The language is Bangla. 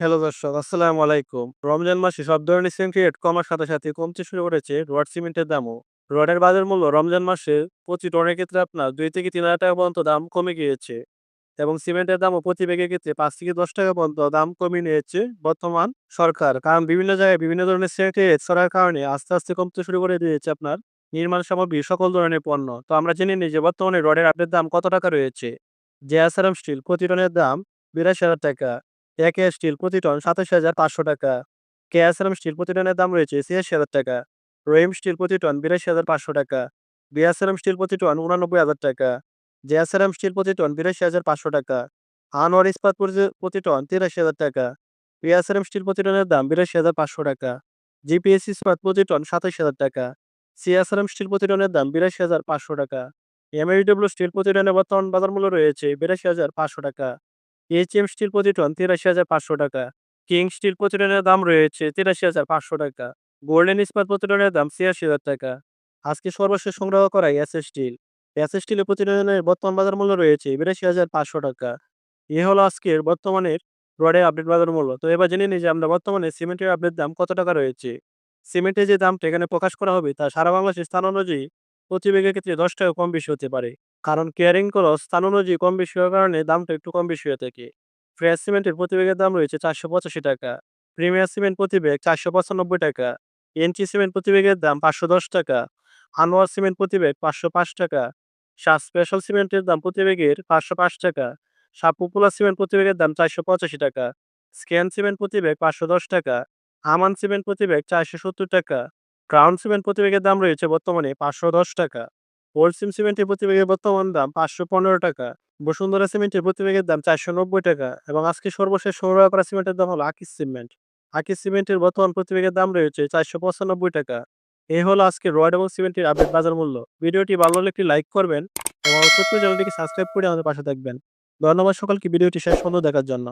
হ্যালো দর্শক, আসসালামু আলাইকুম। রমজান মাসে সব ধরনের সিমেন্ট কমার সাথে সাথে কমতে শুরু করেছে রড সিমেন্টের দামও। রডের বাজার মূল্য রমজান মাসে প্রতি টনের ক্ষেত্রে আপনার দুই থেকে তিন হাজার টাকা পর্যন্ত দাম কমে গিয়েছে এবং সিমেন্টের দামও প্রতি ব্যাগের ক্ষেত্রে পাঁচ থেকে দশ টাকা পর্যন্ত দাম কমিয়ে নিয়েছে বর্তমান সরকার। কারণ বিভিন্ন জায়গায় বিভিন্ন ধরনের সিমেন্টের রেট ছড়ার কারণে আস্তে আস্তে কমতে শুরু করে দিয়েছে আপনার নির্মাণ সামগ্রী, সকল ধরনের পণ্য। তো আমরা জেনে নিই যে বর্তমানে রডের আপডেট দাম কত টাকা রয়েছে? জেএসআরএম স্টিল প্রতি টনের দাম বিরাশি হাজার টাকা। একে স্টিল প্রতি টন সাতাশ হাজার পাঁচশো টাকা। কেএসএম স্টিল প্রতি টনের দাম রয়েছে ছিয়াশি হাজার টাকা। রহিম স্টিল প্রতি টন বিরাশি হাজার পাঁচশো টাকা। বিএসআরএম স্টিল প্রতি টন উনানব্বই হাজার টাকা। জেএসআরএম স্টিল প্রতি টন বিরাশি হাজার পাঁচশো টাকা। আনোয়ার ইস্পাত প্রতি- টন তিরাশি হাজার টাকা। বিএসআরএম স্টিল প্রতি টনের দাম বিরাশি হাজার পাঁচশো টাকা। জিপিএস ইস্পাত প্রতি টন সাতাশ হাজার টাকা। সিএসআরএম স্টিল প্রতি টনের দাম বিরাশি হাজার পাঁচশো টাকা। এমএইডব্লিউ স্টিল প্রতি টনের বর্তমান বাজার মূল্য রয়েছে বিরাশি হাজার পাঁচশো টাকা। এইচএম স্টিল প্রতি টন তিরাশি হাজার পাঁচশো টাকা। কিং স্টিল প্রতি টনের দাম রয়েছে তিরাশি হাজার পাঁচশো টাকা। গোল্ডেন ইস্পাত প্রতি টনের দাম ছিয়াশি হাজার টাকা। আজকে সর্বশেষ সংগ্রহ করা এস স্টিল। এস স্টিলের প্রতি টনের বর্তমান বাজার মূল্য রয়েছে বিরাশি হাজার পাঁচশো টাকা। এ হলো আজকের বর্তমানের রডের আপডেট বাজার মূল্য। তো এবার জেনে নিই যে আমরা বর্তমানে সিমেন্টের আপডেট দাম কত টাকা রয়েছে। সিমেন্টের যে দামটা এখানে প্রকাশ করা হবে তা সারা বাংলাদেশের স্থান অনুযায়ী প্রতি ব্যাগের ক্ষেত্রে দশ টাকা কম বেশি হতে পারে। কারণ কেয়ারিং খরচ স্থান অনুযায়ী কম বেশি হওয়ার কারণে দামটা একটু কম বেশি হয়ে থাকে। ফ্রেশ সিমেন্টের প্রতি ব্যাগের দাম রয়েছে চারশো পঁচাশি টাকা, প্রিমিয়ার সিমেন্ট প্রতি ব্যাগ চারশো পঁচানব্বই টাকা, এনটি সিমেন্ট প্রতি ব্যাগের দাম পাঁচশো দশ টাকা, আনোয়ার সিমেন্ট প্রতি ব্যাগ পাঁচশো পাঁচ টাকা, শাহ স্পেশাল সিমেন্টের দাম প্রতি ব্যাগের পাঁচশো পাঁচ টাকা, শাহ পপুলার সিমেন্ট প্রতি ব্যাগের দাম চারশো পঁচাশি টাকা, স্ক্যান সিমেন্ট প্রতি ব্যাগ পাঁচশো দশ টাকা, আমান সিমেন্ট প্রতি ব্যাগ চারশো সত্তর টাকা, ক্রাউন সিমেন্ট প্রতি ব্যাগের দাম রয়েছে বর্তমানে পাঁচশো দশ টাকা। পশ্চিম সিমেন্টের প্রতি ব্যাগের বর্তমান দাম পাঁচশো পনেরো টাকা। বসুন্ধরা সিমেন্টের প্রতি ব্যাগের দাম চারশো নব্বই টাকা এবং আজকে সর্বশেষ সংগ্রহ করা সিমেন্টের দাম হলো আকিস সিমেন্ট। আকিস সিমেন্টের বর্তমান প্রতি ব্যাগের দাম রয়েছে চারশো পঁচানব্বই টাকা। এই হলো আজকে রড এবং সিমেন্টের আপডেট বাজার মূল্য। ভিডিওটি ভালো লাগলে একটি লাইক করবেন এবং ছোট্ট চ্যানেলটিকে সাবস্ক্রাইব করে আমাদের পাশে থাকবেন। ধন্যবাদ সকলকে, ভিডিওটি শেষ পর্যন্ত দেখার জন্য।